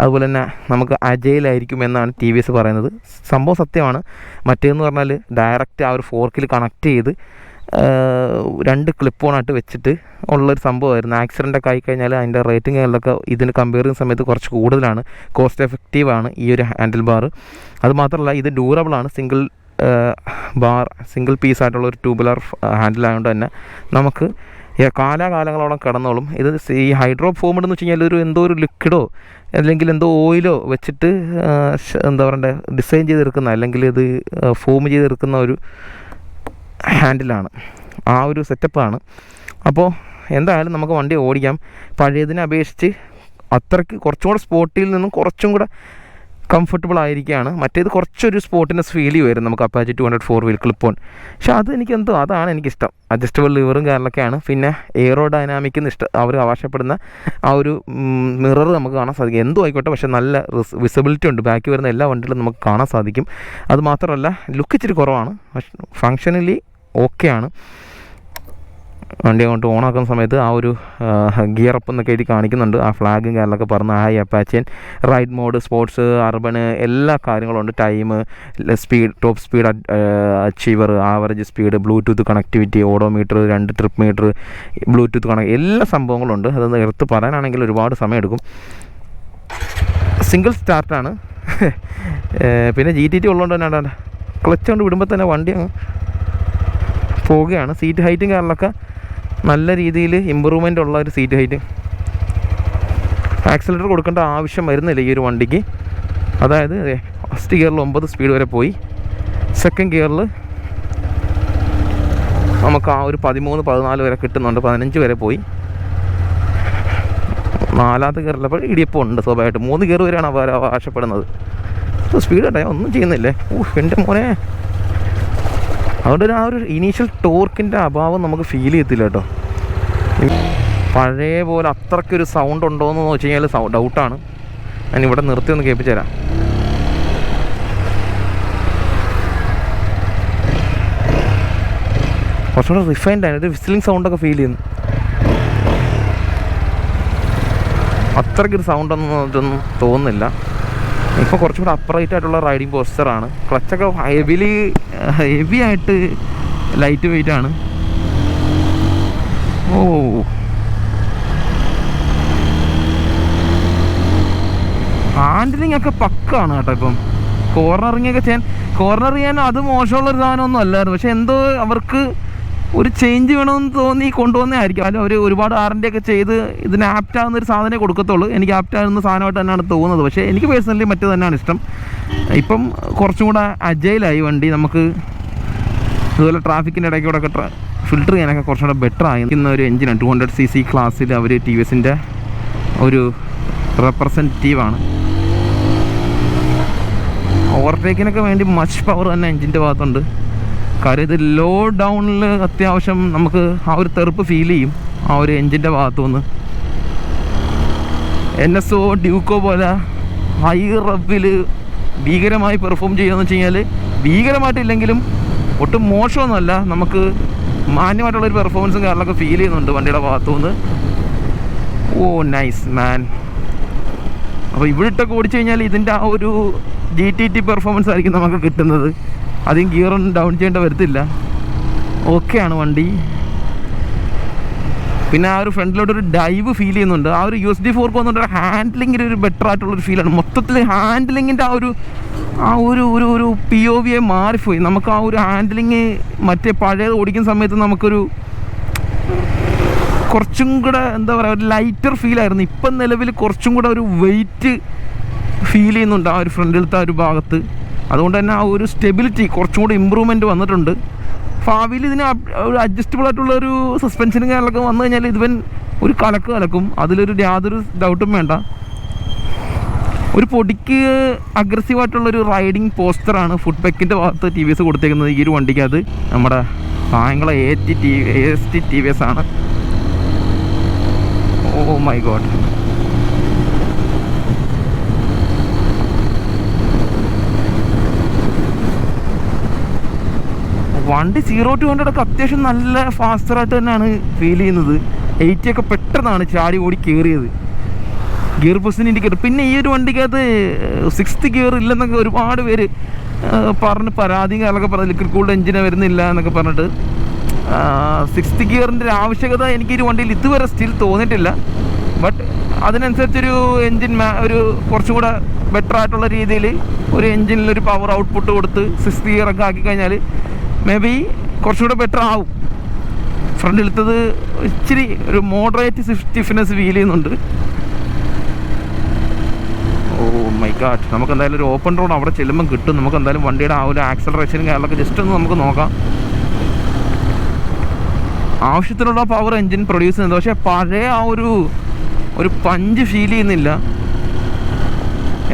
അതുപോലെ തന്നെ നമുക്ക് അജയിലായിരിക്കും എന്നാണ് ടി വി എസ് പറയുന്നത്. സംഭവം സത്യമാണ്. മറ്റേന്ന് പറഞ്ഞാൽ ഡയറക്റ്റ് ആ ഒരു ഫോർക്കിൽ കണക്ട് ചെയ്ത് രണ്ട് ക്ലിപ്പ് ഓണായിട്ട് വെച്ചിട്ട് ഉള്ളൊരു സംഭവമായിരുന്നു. ആക്സിഡന്റ് ഒക്കെ ആയിക്കഴിഞ്ഞാൽ അതിന്റെ റേറ്റിംഗ് കാര്യങ്ങളൊക്കെ ഇതിന് കമ്പയർ ചെയ്യുന്ന സമയത്ത് കുറച്ച് കൂടുതലാണ്. കോസ്റ്റ് എഫക്റ്റീവാണ് ഈ ഒരു ഹാൻഡിൽ ബാർ അതുമാത്രമല്ല ഇത് ഡ്യൂറബിളാണ് സിംഗിൾ ബാർ സിംഗിൾ പീസ് ആയിട്ടുള്ള ഒരു ട്യൂബുലർ ഹാൻഡിൽ ആയതുകൊണ്ട് തന്നെ നമുക്ക് കാലാകാലങ്ങളോളം കിടന്നോളും. ഇത് ഈ ഹൈഡ്രോ ഫോമിഡ് എന്ന് വെച്ച് കഴിഞ്ഞാൽ ഒരു എന്തോ ഒരു ലിക്വിഡോ അല്ലെങ്കിൽ എന്തോ ഓയിലോ വെച്ചിട്ട് എന്താ പറയണ്ടേ ഡിസൈൻ ചെയ്തെടുക്കുന്ന അല്ലെങ്കിൽ ഇത് ഫോം ചെയ്തെടുക്കുന്ന ഒരു ഹാൻഡിലാണ് ആ ഒരു സെറ്റപ്പാണ് അപ്പോൾ എന്തായാലും നമുക്ക് വണ്ടി ഓടിക്കാം. പഴയതിനെ അപേക്ഷിച്ച് അത്രയ്ക്ക് കുറച്ചും കൂടെ സ്പോട്ടിൽ നിന്നും കുറച്ചും കൂടെ കംഫർട്ടബിൾ ആയിരിക്കുകയാണ്. മറ്റേത് കുറച്ചൊരു സ്പോട്ടിനെസ് ഫീൽ ചെയ്യുമായിരുന്നു നമുക്ക് Apache two hundred four wheel clip on പക്ഷെ അത് എനിക്ക് എന്തോ അതാണ് എനിക്കിഷ്ടം. അഡ്ജസ്റ്റബിൾ ലിവറും കാര്യങ്ങളൊക്കെയാണ്. പിന്നെ എയറോ ഡൈനാമിക് എന്ന് ഇഷ്ടം. അവർ ആവശ്യപ്പെടുന്ന ആ ഒരു മിറർ നമുക്ക് കാണാൻ സാധിക്കും. എന്തോ ആയിക്കോട്ടെ പക്ഷെ നല്ല വിസിബിലിറ്റി ഉണ്ട്. ബാക്കി വരുന്ന എല്ലാ വണ്ടികളും നമുക്ക് കാണാൻ സാധിക്കും. അത് മാത്രമല്ല ലുക്ക് ഇച്ചിരി കുറവാണ്. പക്ഷെ ഫങ്ഷനലി ഓക്കെയാണ് വണ്ടി അങ്ങോട്ട് ഓണാക്കുന്ന സമയത്ത് ആ ഒരു ഗിയർ അപ്പ് എന്നൊക്കെ എഴുതി കാണിക്കുന്നുണ്ട്. ആ ഫ്ലാഗും കാര്യങ്ങളൊക്കെ പറഞ്ഞ് ആ അപ്പാച്ചൻ റൈഡ് മോഡ് സ്പോർട്സ് അർബന് എല്ലാ കാര്യങ്ങളും ഉണ്ട് time speed top speed achiever average speed bluetooth connectivity odometer രണ്ട് ട്രിപ്പ് മീറ്റർ ബ്ലൂടൂത്ത് കണക്ട് എല്ലാ സംഭവങ്ങളും ഉണ്ട് അതൊന്ന് എടുത്ത് പറയാനാണെങ്കിൽ ഒരുപാട് സമയമെടുക്കും. സിംഗിൾ സ്റ്റാർട്ടാണ് പിന്നെ ജി ടി ടി ഉള്ളതുകൊണ്ട് തന്നെ ക്ലച്ച് കൊണ്ട് വിടുമ്പോൾ തന്നെ വണ്ടി അങ്ങ് പോവുകയാണ്. സീറ്റ് ഹൈറ്റും കാര്യങ്ങളൊക്കെ നല്ല രീതിയിൽ ഇമ്പ്രൂവ്മെന്റ് ഉള്ള ഒരു സീറ്റ് ഹൈറ്റ് ആക്സിലേറ്റർ കൊടുക്കേണ്ട ആവശ്യം വരുന്നില്ല ഈ ഒരു വണ്ടിക്ക്. അതായത് ഫസ്റ്റ് ഗിയറിൽ ഒമ്പത് സ്പീഡ് വരെ പോയി. സെക്കൻഡ് ഗിയറിൽ നമുക്ക് ആ ഒരു പതിമൂന്ന് പതിനാല് വരെ കിട്ടുന്നുണ്ട്. പതിനഞ്ച് വരെ പോയി. നാലാമത്തെ ഗിയറിലപ്പോൾ ഇടിയപ്പം ഉണ്ട് സ്വാഭാവികമായിട്ട്. മൂന്ന് ഗിയർ വരെയാണ് അവർ ആവശ്യപ്പെടുന്നത്. സ്പീഡ് കേട്ടോ ഒന്നും ചെയ്യുന്നില്ലേ. ഓ എന്റെ മോനെ. അതുകൊണ്ട് ആ ഒരു ഇനീഷ്യൽ ടോർക്കിന്റെ അഭാവം നമുക്ക് ഫീൽ ചെയ്യത്തില്ല കേട്ടോ. പഴയ പോലെ അത്രയ്ക്കൊരു സൗണ്ട് ഉണ്ടോ എന്ന് വെച്ച് കഴിഞ്ഞാൽ സൗ ഡൗട്ടാണ് ഞാൻ ഇവിടെ നിർത്തി ഒന്ന് കേൾപ്പിച്ചു തരാം. കുറച്ചുകൂടെ റിഫൈൻഡ് ആണ്. ഒരു വിസിലിംഗ് സൗണ്ടൊക്കെ ഫീൽ ചെയ്യുന്നു. അത്രയ്ക്കൊരു സൗണ്ടൊന്നും ഇതൊന്നും തോന്നുന്നില്ല. ഇപ്പോൾ കുറച്ചും കൂടെ അപ്രൈറ്റ് ആയിട്ടുള്ള റൈഡിങ് പോസ്റ്ററാണ് ക്ലച്ചൊക്കെ ഹെവിലി ഹെവി ആയിട്ട് ലൈറ്റ് വെയിറ്റ് ആണ്. ഓ. ഹാൻഡിലിംഗ് ഒക്കെ പക്കാണ് കേട്ടോ ഇപ്പം. കോർണറിങ് ഒക്കെ ചെയ്യാൻ കോർണർ ചെയ്യാൻ അത് മോശമുള്ള ഒരു സാധനമൊന്നും അല്ലായിരുന്നു. പക്ഷെ എന്തോ അവർക്ക് ഒരു ചേഞ്ച് വേണമെന്ന് തോന്നി കൊണ്ടുവന്നതായിരിക്കും. അല്ല അവർ ഒരുപാട് ആറിന്റെ ഒക്കെ ചെയ്ത് ഇതിന് ആപ്റ്റ് ആവുന്ന ഒരു സാധനമേ കൊടുക്കത്തുള്ളൂ. എനിക്ക് ആപ്റ്റ് ആവുന്ന സാധനമായിട്ട് തന്നെയാണ് തോന്നുന്നത്. പക്ഷേ എനിക്ക് പേഴ്സണലി മറ്റു തന്നെയാണ് ഇഷ്ടം. ഇപ്പം കുറച്ചും കൂടെ അജയിലായി വണ്ടി. നമുക്ക് അതുപോലെ ട്രാഫിക്കിന്റെ ഇടയ്ക്കൂടെ ഒക്കെ ഫിൽട്ടർ ചെയ്യാനൊക്കെ കുറച്ചും കൂടെ ബെറ്റർ ആയി. ഇന്ന ഒരു എഞ്ചിനാണ് ടു ഹൺഡ്രഡ് സി സി ക്ലാസ്സിൽ അവർ ടി വി എസിന്റെ ഒരു റെപ്രസെന്റേറ്റീവാണ് ഓവർടേക്കിനൊക്കെ വേണ്ടി മച്ച് പവർ തന്നെ എഞ്ചിന്റെ ഭാഗത്തുണ്ട്. കാര്യം ഇത് ലോ ഡൗണിൽ അത്യാവശ്യം നമുക്ക് ആ ഒരു തെറുപ്പ് ഫീൽ ചെയ്യും ആ ഒരു എൻജിന്റെ ഭാഗത്തു നിന്ന് എൻ എസ് ഒ ഡ്യൂക്കോ പോലെ ഹൈ റബ്ബിൽ ഭീകരമായി പെർഫോം ചെയ്യുകയെന്ന് വെച്ച് കഴിഞ്ഞാൽ ഭീകരമായിട്ടില്ലെങ്കിലും ഒട്ടും മോശമൊന്നുമല്ല. നമുക്ക് മാന്യമായിട്ടുള്ളൊരു പെർഫോമൻസും കാര്യങ്ങളൊക്കെ ഫീൽ ചെയ്യുന്നുണ്ട് വണ്ടിയുടെ ഭാഗത്തു നിന്ന് ഓ നൈസ് മാൻ അപ്പോൾ ഇവിടെ ഇട്ടൊക്കെ ഓടിച്ചു കഴിഞ്ഞാൽ ഇതിന്റെ ആ ഒരു ജി ടി ടി പെർഫോമൻസ് ആയിരിക്കും നമുക്ക് കിട്ടുന്നത്. അധികം ഗിയറൊന്നും ഡൗൺ ചെയ്യേണ്ട വരത്തില്ല. ഓക്കെയാണ് വണ്ടി. പിന്നെ ആ ഒരു ഫ്രണ്ടിലോട്ട് ഒരു ഡൈവ് ഫീൽ ചെയ്യുന്നുണ്ട്. ആ ഒരു യു എസ് ഡി ഫോർക്ക് വന്നിട്ട് ഹാൻഡ്ലിങ്ങിന്റെ ഒരു ബെറ്റർ ആയിട്ടുള്ളൊരു ഫീലാണ് മൊത്തത്തിൽ ഹാൻഡ്ലിങ്ങിന്റെ ആ ഒരു ആ ഒരു ഒരു ഒരു പി ഒ വിയെ മാറിപ്പോയി. നമുക്ക് ആ ഒരു ഹാൻഡ്ലിങ് മറ്റേ പഴയത് ഓടിക്കുന്ന സമയത്ത് നമുക്കൊരു കുറച്ചും കൂടെ എന്താ പറയുക ഒരു ലൈറ്റർ ഫീൽ ആയിരുന്നു. ഇപ്പം നിലവിൽ കുറച്ചും കൂടെ ഒരു വെയിറ്റ് ഫീൽ ചെയ്യുന്നുണ്ട് ആ ഒരു ഫ്രണ്ടിലത്തെ ആ ഒരു ഭാഗത്ത്. അതുകൊണ്ട് തന്നെ ആ ഒരു സ്റ്റെബിലിറ്റി കുറച്ചും കൂടി ഇമ്പ്രൂവ്മെന്റ് വന്നിട്ടുണ്ട്. ഭാവിയിൽ ഇതിന് ഒരു അഡ്ജസ്റ്റബിൾ ആയിട്ടുള്ള ഒരു സസ്പെൻഷനും കാര്യങ്ങളൊക്കെ വന്നു കഴിഞ്ഞാൽ ഇതുവൻ ഒരു കലക്ക് കലക്കും. അതിലൊരു യാതൊരു ഡൗട്ടും വേണ്ട. ഒരു പൊടിക്ക് അഗ്രസീവായിട്ടുള്ളൊരു റൈഡിങ് പോസ്റ്ററാണ് ഫുഡ് പെക്കിന്റെ ഭാഗത്ത് ടി വി എസ് കൊടുത്തേക്കുന്നത് ഈ ഒരു വണ്ടിക്കകത്ത്. നമ്മുടെ Kayamkulam A T T S T T V S ആണ്. ഓ മൈ ഗോഡ് വണ്ടി സീറോ ടു ഹൺഡ്രഡ് ഒക്കെ അത്യാവശ്യം നല്ല ഫാസ്റ്ററായിട്ട് തന്നെയാണ് ഫീൽ ചെയ്യുന്നത്. എയ്റ്റി ഒക്കെ പെട്ടെന്നാണ് ചാടി ഓടി കയറിയത് ഗിയർ പൊസിഷൻ ഇൻഡിക്കേറ്റർ പിന്നെ ഈ ഒരു വണ്ടിക്കകത്ത് സിക്സ്ത് ഗിയർ ഇല്ലെന്നൊക്കെ ഒരുപാട് പേര് പറഞ്ഞ് പരാതി കാര്യങ്ങളൊക്കെ പറഞ്ഞു ലിക്വിഡ് കൂൾഡ് എഞ്ചിന് വരുന്നില്ല എന്നൊക്കെ പറഞ്ഞിട്ട് സിക്സ്ത് ഗിയറിന്റെ ആവശ്യകത എനിക്ക് ഈ വണ്ടിയിൽ ഇതുവരെ സ്റ്റിൽ തോന്നിയിട്ടില്ല. ബട്ട് അതിനനുസരിച്ചൊരു എൻജിൻ ഒരു കുറച്ചും കൂടെ ബെറ്റർ ആയിട്ടുള്ള രീതിയിൽ ഒരു എൻജിനിൽ ഒരു പവർ ഔട്ട്പുട്ട് കൊടുത്ത് സിക്സ് ഗിയർ ഒക്കെ ആക്കി കഴിഞ്ഞാൽ മേ ബി കുറച്ചുകൂടെ ബെറ്റർ ആവും. ഫ്രണ്ട് ഫ്രണ്ടിലത്തത് ഇച്ചിരി ഒരു മോഡറേറ്റ് സ്റ്റിഫ്നെസ് ഫീൽ ചെയ്യുന്നുണ്ട്. ഓ മൈ ഗാഡ് നമുക്ക് എന്തായാലും ഒരു ഓപ്പൺ റോഡ് അവിടെ ചെല്ലുമ്പോൾ കിട്ടും. നമുക്ക് എന്തായാലും വണ്ടിയുടെ ആ ഒരു ആക്സലറേഷനും കാര്യങ്ങളൊക്കെ ജസ്റ്റ് ഒന്ന് നമുക്ക് നോക്കാം. ആവശ്യത്തിനുള്ള പവർ എൻജിൻ പ്രൊഡ്യൂസ് ചെയ്യുന്നത് പക്ഷേ പഴയ ആ ഒരു ഒരു പഞ്ച് ഫീൽ ചെയ്യുന്നില്ല.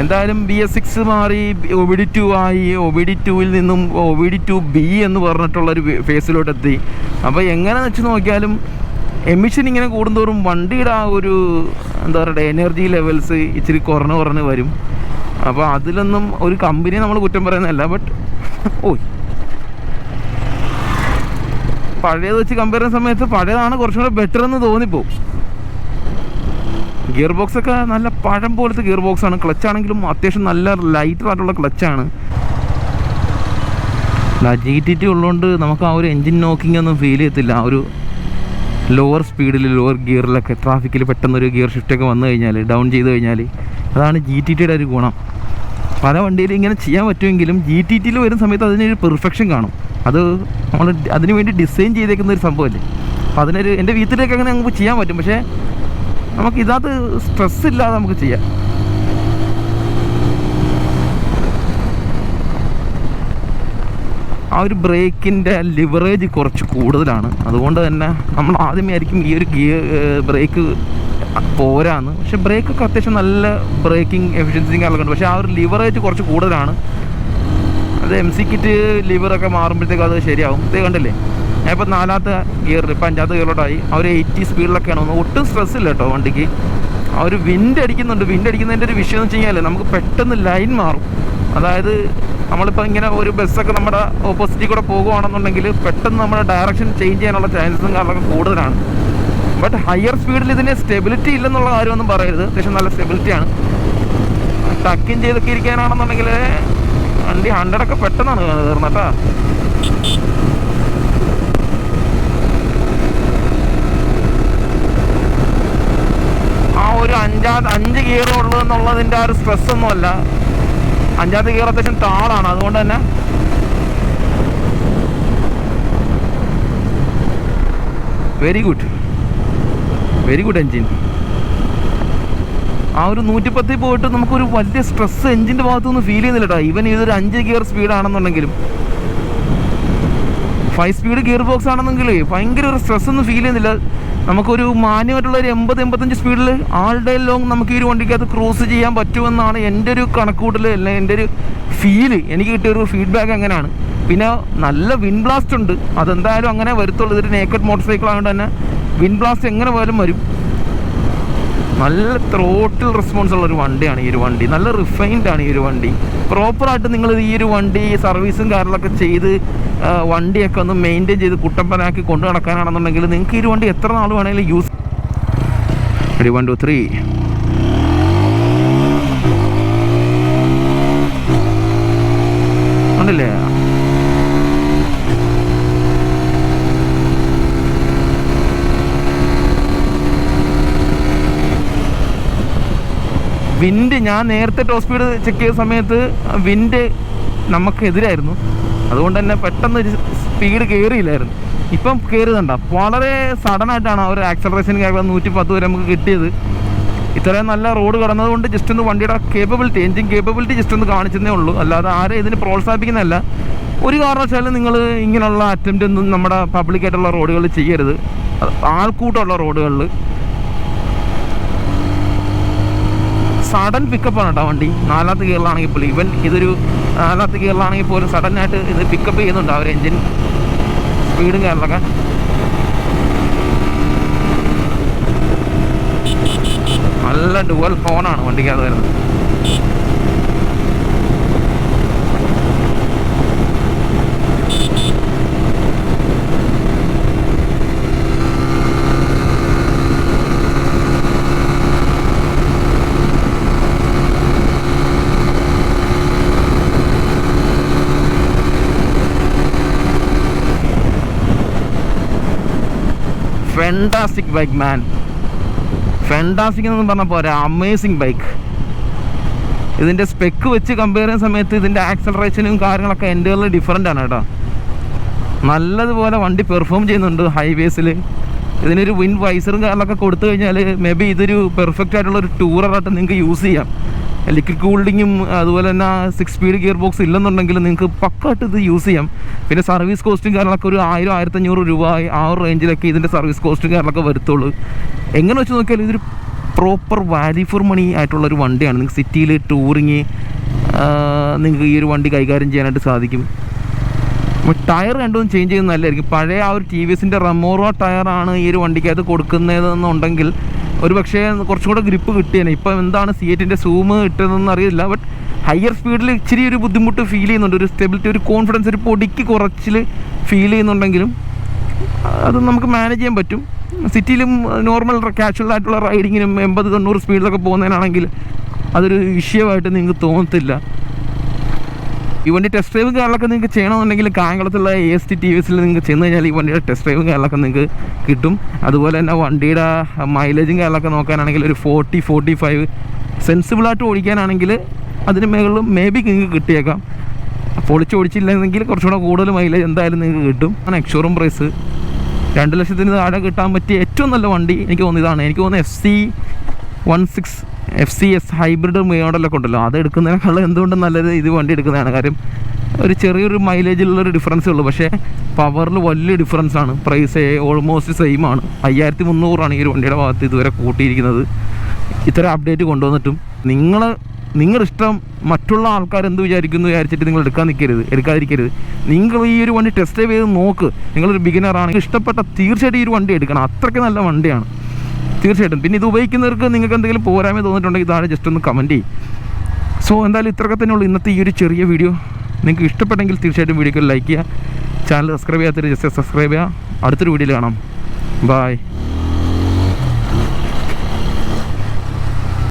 എന്തായാലും ബി എസ് സിക്സ് മാറി ഒ ബി ഡി ടു ആയി ഒ ബി ഡി ടുവിൽ നിന്നും O B D two B എന്ന് പറഞ്ഞിട്ടുള്ളൊരു ഫേസിലോട്ട് എത്തി അപ്പോൾ എങ്ങനെ വെച്ച് നോക്കിയാലും എമിഷൻ ഇങ്ങനെ കൂടുന്തോറും വണ്ടിയുടെ ആ ഒരു എന്താ പറയുക എനർജി ലെവൽസ് ഇച്ചിരി കുറഞ്ഞ് കുറഞ്ഞ് വരും. അപ്പോൾ അതിലൊന്നും ഒരു കമ്പനി നമ്മൾ കുറ്റം പറയുന്നതല്ല ബട്ട് ഓയ്. പഴയത് വെച്ച് കമ്പയർ ചെയ്യുന്ന സമയത്ത് പഴയതാണ് കുറച്ചും കൂടെ ബെറ്റർ എന്ന് തോന്നിപ്പോവും. ഗിയർ ബോക്സ് ഒക്കെ നല്ല പഴം പോലത്തെ ഗിയർ ബോക്സ് ആണ്. ക്ലച്ച് ആണെങ്കിലും അത്യാവശ്യം നല്ല ലൈറ്റർ ആയിട്ടുള്ള ക്ലച്ചാണ് ജി ടി ടി ഉള്ളതുകൊണ്ട് നമുക്ക് ആ ഒരു എൻജിൻ നോക്കിംഗ് ഒന്നും ഫീൽ ചെയ്യത്തില്ല. ആ ഒരു ലോവർ സ്പീഡിൽ ലോവർ ഗിയറിലൊക്കെ ട്രാഫിക്കിൽ പെട്ടെന്നൊരു ഗിയർ ഷിഫ്റ്റൊക്കെ വന്നു കഴിഞ്ഞാൽ ഡൗൺ ചെയ്ത് കഴിഞ്ഞാൽ അതാണ് ജി ടി ടിയുടെ ഒരു ഗുണം. പല വണ്ടിയിലും ഇങ്ങനെ ചെയ്യാൻ പറ്റുമെങ്കിലും ജി ടി ടിയിൽ വരുന്ന സമയത്ത് അതിനൊരു പെർഫെക്ഷൻ കാണും. അത് നമ്മൾ അതിനുവേണ്ടി ഡിസൈൻ ചെയ്തേക്കുന്ന ഒരു സംഭവമല്ലേ അപ്പോൾ അതിനൊരു എന്റെ വീട്ടിലേക്ക് അങ്ങനെ നമുക്ക് ചെയ്യാൻ പറ്റും. പക്ഷേ നമുക്ക് ഇതിനകത്ത് സ്ട്രെസ് ഇല്ലാതെ നമുക്ക് ചെയ്യാം. ആ ഒരു ബ്രേക്കിന്റെ ലിവറേജ് കുറച്ച് കൂടുതലാണ്. അതുകൊണ്ട് തന്നെ നമ്മൾ ആദ്യമേ ആയിരിക്കും ഈ ഒരു ഗിയർ ബ്രേക്ക് പോരാന്ന്. പക്ഷെ ബ്രേക്കൊക്കെ അത്യാവശ്യം നല്ല ബ്രേക്കിംഗ് എഫിഷ്യൻസിയും കാര്യങ്ങളൊക്കെ പക്ഷേ ആ ഒരു ലിവറേജ് കുറച്ച് കൂടുതലാണ്. അത് എം സി കിറ്റ് ലിവറൊക്കെ മാറുമ്പോഴത്തേക്കും അത് ശരിയാവും. ഇത് കണ്ടില്ലേ? ഞാൻ ഇപ്പോൾ നാലാമത്തെ ഗിയറിൽ ഇപ്പം അഞ്ചാമത്തെ ഗിയറിലോട്ടായി ആ ഒരു എയ്റ്റി സ്പീഡിലൊക്കെയാണ് വന്നത് ഒട്ടും സ്ട്രെസ് ഇല്ല കേട്ടോ വണ്ടിക്ക്. ആ ഒരു വിൻഡ് അടിക്കുന്നുണ്ട്. വിൻഡ് അടിക്കുന്നതിന്റെ ഒരു വിഷയം എന്ന് വെച്ച് കഴിഞ്ഞാൽ നമുക്ക് പെട്ടെന്ന് ലൈൻ മാറും. അതായത് നമ്മളിപ്പോൾ ഇങ്ങനെ ഒരു ബസ്സൊക്കെ നമ്മുടെ ഓപ്പോസിറ്റിൽ കൂടെ പോകുകയാണെന്നുണ്ടെങ്കിൽ പെട്ടെന്ന് നമ്മുടെ ഡയറക്ഷൻ ചേഞ്ച് ചെയ്യാനുള്ള ചാൻസസും കാരണമൊക്കെ കൂടുതലാണ്. ബട്ട് ഹയർ സ്പീഡിൽ ഇതിന് സ്റ്റെബിലിറ്റി ഇല്ലെന്നുള്ള കാര്യമൊന്നും പറയരുത്. അത്യാവശ്യം നല്ല സ്റ്റെബിലിറ്റിയാണ് ടക്കിൻ ചെയ്തൊക്കെ ഇരിക്കാനാണെന്നുണ്ടെങ്കിൽ വണ്ടി ഹൺഡ്രഡൊക്കെ പെട്ടെന്നാണ് കയറുന്നത് ആ ഒരു അഞ്ചാ ഗിയർ ഉള്ളൂ എന്നുള്ളതിന്റെ ആ ഒരു സ്ട്രെസ് ഒന്നുമല്ല. അഞ്ചാമത്തെ ഗിയർ അത്യാവശ്യം താളാണ്. അതുകൊണ്ട് തന്നെ very good very good engine ആ ഒരു നൂറ്റിപ്പത്തിൽ പോയിട്ട് നമുക്കൊരു വലിയ സ്ട്രെസ് എഞ്ചിന്റെ ഭാഗത്തുനിന്ന് ഫീൽ ചെയ്യുന്നില്ല കേട്ടോ ഈവൻ ഇതൊരു അഞ്ച് ഗിയർ സ്പീഡാണെന്നുണ്ടെങ്കിലും ഫൈവ് സ്പീഡ് ഗിയർ ബോക്സ് ആണെന്നെങ്കിൽ ഭയങ്കര ഒരു സ്ട്രെസ് ഒന്നും ഫീൽ ചെയ്യുന്നില്ല. നമുക്കൊരു മാന്യമായിട്ടുള്ള ഒരു എൺപത് എൺപത്തഞ്ച് സ്പീഡിൽ ആൾ ഡേ ലോങ് നമുക്ക് ഈ ഒരു വണ്ടിക്കകത്ത് ക്രൂസ് ചെയ്യാൻ പറ്റുമെന്നാണ് എന്റെ ഒരു കണക്കൂട്ടൽ അല്ലെങ്കിൽ എന്റെ ഒരു ഫീൽ എനിക്ക് കിട്ടിയ ഒരു ഫീഡ്ബാക്ക് അങ്ങനെയാണ്. പിന്നെ നല്ല വിൻ ബ്ലാസ്റ്റ് ഉണ്ട്. അതെന്തായാലും അങ്ങനെ വരത്തുള്ളൂ. ഇതൊരു നേക്കഡ് മോട്ടോർ സൈക്കിൾ ആയതുകൊണ്ട് തന്നെ വിൻ ബ്ലാസ്റ്റ് എങ്ങനെ പോയാലും വരും. നല്ല ത്രോട്ടിൽ റെസ്പോൺസ് ഉള്ള ഒരു വണ്ടിയാണ് ഈ ഒരു വണ്ടി. നല്ല റിഫൈൻഡ് ആണ് ഈ ഒരു വണ്ടി. പ്രോപ്പറായിട്ട് നിങ്ങൾ ഈ ഒരു വണ്ടി സർവീസും കാര്യങ്ങളൊക്കെ ചെയ്ത് വണ്ടിയൊക്കെ ഒന്ന് മെയിന്റെയിൻ ചെയ്ത് കുട്ടപ്പനാക്കി കൊണ്ടു നടക്കാനാണെന്നുണ്ടെങ്കിൽ നിങ്ങൾക്ക് ഈ ഒരു വണ്ടി എത്ര നാൾ വേണമെങ്കിലും യൂസ് വൺ ടു ത്രീ ഉണ്ടല്ലേ വിൻഡ് ഞാൻ നേരത്തെ ടോപ്പ് സ്പീഡ് ചെക്ക് ചെയ്ത സമയത്ത് വിൻഡ് നമുക്കെതിരായിരുന്നു. അതുകൊണ്ട് തന്നെ പെട്ടെന്ന് ഒരു സ്പീഡ് കയറിയില്ലായിരുന്നു ഇപ്പം കയറുന്നുണ്ട വളരെ സഡനായിട്ടാണ് ഒരു ആക്സലറേഷൻ ക്യാബ് നൂറ്റി പത്ത് വരെ നമുക്ക് കിട്ടിയത്. ഇത്രയും നല്ല റോഡ് കടന്നതുകൊണ്ട് ജസ്റ്റ് ഒന്ന് വണ്ടിയുടെ കേപ്പബിലിറ്റി എൻജിൻ കേപ്പബിലിറ്റി ജസ്റ്റ് ഒന്ന് കാണിച്ചതേ ഉള്ളൂ. അല്ലാതെ ആരെ ഇതിന് പ്രോത്സാഹിപ്പിക്കുന്നതല്ല. ഒരു കാരണവശാലും നിങ്ങൾ ഇങ്ങനെയുള്ള അറ്റംപ്റ്റ് ഒന്നും നമ്മുടെ പബ്ലിക്കായിട്ടുള്ള റോഡുകളിൽ ചെയ്യരുത്. ആൾക്കൂട്ടമുള്ള റോഡുകളിൽ സഡൻ പിക്കപ്പാണ് കേട്ടോ വണ്ടി. നാലാമത്തെ ഗിയറിലാണെങ്കിൽ പോലും ഇവൻ ഇതൊരു നാലാമത്തെ ഗിയറിലാണെങ്കിൽ പോലും സഡൻ ആയിട്ട് ഇത് പിക്കപ്പ് ചെയ്യുന്നുണ്ട് അവർ എൻജിൻ സ്പീഡും കാര്യങ്ങളൊക്കെ. നല്ല ഡുവൽ ഫോണാണ് വണ്ടിക്കകത്ത് വരുന്നത്. ഫെന്റാസ്റ്റിക് ബൈക്ക് മാൻ ഫെൻഡാസ്റ്റിക് എന്ന് പറഞ്ഞാൽ പോരാ. അമേസിങ് ബൈക്ക് ഇതിന്റെ സ്പെക്ക് വെച്ച് കമ്പയർ ചെയ്യുന്ന സമയത്ത് ഇതിന്റെ ആക്സലറേഷനും കാര്യങ്ങളൊക്കെ എന്റെ ഡിഫറെന്റ് ആണ് കേട്ടോ. നല്ലതുപോലെ വണ്ടി പെർഫോം ചെയ്യുന്നുണ്ട് ഹൈവേസിൽ ഇതിനൊരു വിൻ വൈസറും കാര്യങ്ങളൊക്കെ കൊടുത്തു കഴിഞ്ഞാൽ മേ ബി ഇതൊരു പെർഫെക്റ്റ് ആയിട്ടുള്ള ഒരു ടൂററായിട്ട് നിങ്ങൾക്ക് യൂസ് ചെയ്യാം. ലിക്വിഡ് കൂളിങ്ങും അതുപോലെ തന്നെ സിക്സ് സ്പീഡ് ഗിയർ ബോക്സ് ഇല്ലെന്നുണ്ടെങ്കിൽ നിങ്ങൾക്ക് പക്കായിട്ട് ഇത് യൂസ് ചെയ്യാം. പിന്നെ സർവീസ് കോസ്റ്റും കാര്യങ്ങളൊക്കെ ഒരു ആയിരം ആയിരത്തഞ്ഞൂറ് രൂപ ആ ഒരു റേഞ്ചിലൊക്കെ ഇതിന്റെ സർവീസ് കോസ്റ്റും കാര്യങ്ങളൊക്കെ വരുത്തുള്ളൂ. എങ്ങനെ വെച്ച് നോക്കിയാൽ ഇതൊരു പ്രോപ്പർ വാല്യൂ ഫോർ മണി ആയിട്ടുള്ളൊരു വണ്ടിയാണ്. നിങ്ങൾക്ക് സിറ്റിയിൽ ടൂറിങ് നിങ്ങൾക്ക് ഈ ഒരു വണ്ടി കൈകാര്യം ചെയ്യാനായിട്ട് സാധിക്കും. ടയർ രണ്ടും ചേഞ്ച് ചെയ്യുന്നത് നല്ലതായിരിക്കും. പഴയ ആ ഒരു ടി വി എസിന്റെ റമോറോ ടയറാണ് ഈ ഒരു വണ്ടിക്കകത്ത് കൊടുക്കുന്നതെന്നുണ്ടെങ്കിൽ ഒരു പക്ഷേ കുറച്ചും കൂടെ ഗ്രിപ്പ് കിട്ടിയേനെ. ഇപ്പം എന്താണ് സി എറ്റിന്റെ സൂം കിട്ടുന്നതെന്ന് അറിയില്ല ബട്ട് ഹയർ സ്പീഡിൽ ഇച്ചിരി ഒരു ബുദ്ധിമുട്ട് ഫീൽ ചെയ്യുന്നുണ്ട്. ഒരു സ്റ്റെബിലിറ്റി ഒരു കോൺഫിഡൻസ് ഒരു പൊടിക്ക് കുറച്ചിൽ ഫീൽ ചെയ്യുന്നുണ്ടെങ്കിലും അത് നമുക്ക് മാനേജ് ചെയ്യാൻ പറ്റും. സിറ്റിയിലും നോർമൽ കാഷ്വൽ ആയിട്ടുള്ള റൈഡിങ്ങിനും എൺപത് തൊണ്ണൂറ് സ്പീഡിലൊക്കെ പോകുന്നതിനാണെങ്കിൽ അതൊരു വിഷയമായിട്ട് നിങ്ങൾക്ക് തോന്നത്തില്ല. ഈ ടെസ്റ്റ് ഡ്രൈവ് കാര്യങ്ങളൊക്കെ നിങ്ങൾക്ക് ചെയ്യണമെന്നുണ്ടെങ്കിൽ കായംകുളത്തുള്ള A S T T V എസിൽ നിങ്ങൾക്ക് ചെന്ന് കഴിഞ്ഞാൽ ഈ വണ്ടിയുടെ ടെസ്റ്റ് ഡ്രൈവും കാര്യങ്ങളൊക്കെ നിങ്ങൾക്ക് കിട്ടും. അതുപോലെ തന്നെ വണ്ടിയുടെ മൈലേജും കാര്യങ്ങളൊക്കെ നോക്കാനാണെങ്കിൽ ഒരു ഫോർട്ടി ഫോർട്ടി ഫൈവ് സെൻസിബിളായിട്ട് ഓടിക്കാനാണെങ്കിൽ അതിന് മുകളിലും മേ ബി നിങ്ങൾക്ക് കിട്ടിയേക്കാം. പൊളിച്ച് ഓടിച്ചില്ലെങ്കിൽ കുറച്ചുകൂടെ കൂടുതൽ മൈലേജ് എന്തായാലും നിങ്ങൾക്ക് കിട്ടും. ആണ് എക്സോറും പ്രൈസ് രണ്ട് ലക്ഷത്തിന് താഴെ കിട്ടാൻ പറ്റിയ ഏറ്റവും നല്ല വണ്ടി എനിക്ക് തോന്നുന്നു ഇതാണ്. എനിക്ക് തോന്നുന്നു F C one six F C S hybrid മോഡലൊക്കെ ഉണ്ടല്ലോ. അത് എടുക്കുന്നതിനേക്കാൾ എന്തുകൊണ്ടും നല്ലത് ഇത് വണ്ടി എടുക്കുന്നതാണ്? കാര്യം ഒരു ചെറിയൊരു മൈലേജിലുള്ളൊരു ഡിഫറൻസേ ഉള്ളൂ. പക്ഷേ പവറിൽ വലിയ ഡിഫറൻസ് ആണ്. പ്രൈസ് ഓൾമോസ്റ്റ് സെയിം ആണ്. അയ്യായിരത്തി മുന്നൂറാണ് ഈ ഒരു വണ്ടിയുടെ ഭാഗത്ത് ഇതുവരെ കൂട്ടിയിരിക്കുന്നത്. ഇത്ര അപ്ഡേറ്റ് കൊണ്ടുവന്നിട്ടും നിങ്ങൾ നിങ്ങളുടെ ഇഷ്ടം മറ്റുള്ള ആൾക്കാർ എന്ത് വിചാരിക്കുന്നു വിചാരിച്ചിട്ട് നിങ്ങൾ എടുക്കാൻ നിൽക്കരുത് എടുക്കാതിരിക്കരുത്. നിങ്ങൾ ഈ ഒരു വണ്ടി ടെസ്റ്റ് ചെയ്ത് നോക്ക്. നിങ്ങളൊരു ബിഗിനർ ആണെങ്കിൽ ഇഷ്ടപ്പെട്ട തീർച്ചയായിട്ടും ഈ ഒരു വണ്ടി എടുക്കണം. അത്രയ്ക്ക് നല്ല വണ്ടിയാണ്. തീർച്ചയായിട്ടും. പിന്നെ ഇത് ഉപയോഗിക്കുന്നവർക്ക് നിങ്ങൾക്ക് എന്തെങ്കിലും പോരായ്മ തോന്നിയിട്ടുണ്ടെങ്കിൽ താഴെ ജസ്റ്റ് ഒന്ന് കമന്റ് ചെയ്യും. സോ എന്തായാലും ഇത്രയൊക്കെ തന്നെയുള്ളൂ ഇന്നത്തെ ഈ ഒരു ചെറിയ വീഡിയോ നിങ്ങൾക്ക് ഇഷ്ടപ്പെട്ടെങ്കിൽ തീർച്ചയായിട്ടും വീഡിയോക്ക് ലൈക്ക് ചെയ്യുക. ചാനൽ സബ്സ്ക്രൈബ് ചെയ്യാത്തൊരു ജസ്റ്റ് സബ്സ്ക്രൈബ് ചെയ്യുക. അടുത്തൊരു വീഡിയോയിൽ കാണാം. ബായ്